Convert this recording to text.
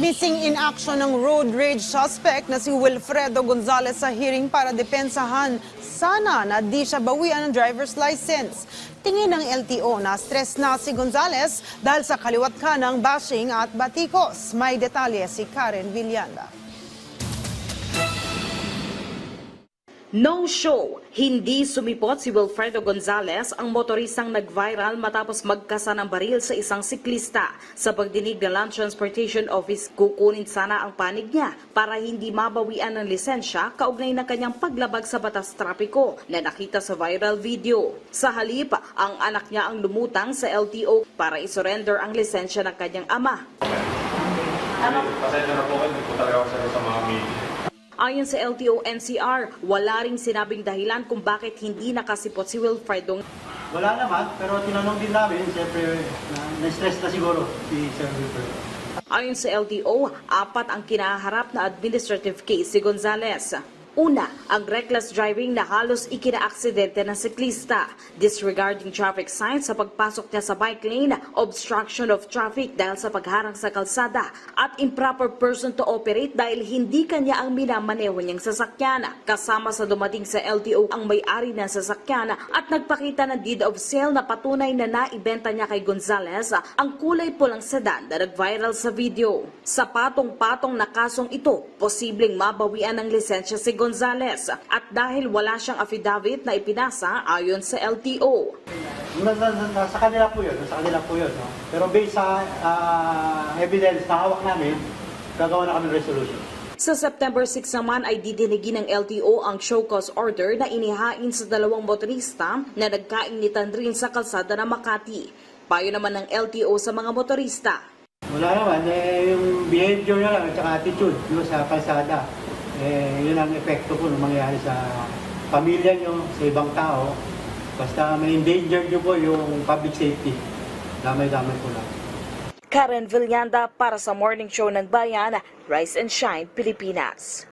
Missing in action ng road rage suspect na si Wilfredo Gonzalez sa hearing para depensahan. Sana na di siya bawian ng driver's license. Tingin ng LTO na stress na si Gonzalez dahil sa kaliwat ka ng bashing at batikos. May detalye si Karen Villanda. No show! Hindi sumipot si Wilfredo Gonzalez, ang motoristang nag-viral matapos magkasa ng baril sa isang siklista. Sa pagdinig ng Land Transportation Office, kukunin sana ang panig niya para hindi mabawian ng lisensya kaugnay ng kanyang paglabag sa batas trapiko na nakita sa viral video. Sa halip, ang anak niya ang lumutang sa LTO para isurrender ang lisensya ng kanyang ama. Pasensya na po hindi po talaga ako sa mga meeting. Ayon sa LTO NCR, wala ring sinabing dahilan kung bakit hindi nakasipot si Wilfredo Wala naman, pero tinanong din namin, siyempre, na, na-stress na siguro si Sir Wilfred. Ayon sa LTO, apat ang kinaharap na administrative case si Gonzales. Una, ang reckless driving na halos ikinaaksidente ng siklista, disregarding traffic signs sa pagpasok niya sa bike lane, obstruction of traffic dahil sa pagharang sa kalsada, at improper person to operate dahil hindi kanya ang minamaneho niyang sasakyan. Kasama sa dumating sa LTO ang may-ari ng sasakyan at nagpakita ng deed of sale na patunay na naibenta niya kay Gonzales ang kulay pulang sedan na nag-viral sa video. Sa patong-patong na kasong ito, posibleng mabawian ng lisensya si Gonzales at dahil wala siyang affidavit na ipinasa ayon sa LTO. Na, na, na, nasa kanila po yun, nasa kanila po yun. No? Pero based sa ah, evidence na hawak namin, gagawa na kami resolution. Sa September 6 naman ay didinigin ng LTO ang show cause order na inihain sa dalawang motorista na nagkainitan rin sa kalsada ng Makati. Payo naman ng LTO sa mga motorista. Wala naman, eh, yung behavior nyo lang at attitude no, sa kalsada. Eh, yun ang epekto po ng mangyayari sa pamilya nyo, sa ibang tao. Basta may endanger nyo po yung public safety. Damay-damay po lang. Karen Villanda para sa Morning Show ng Bayan, Rise and Shine, Pilipinas.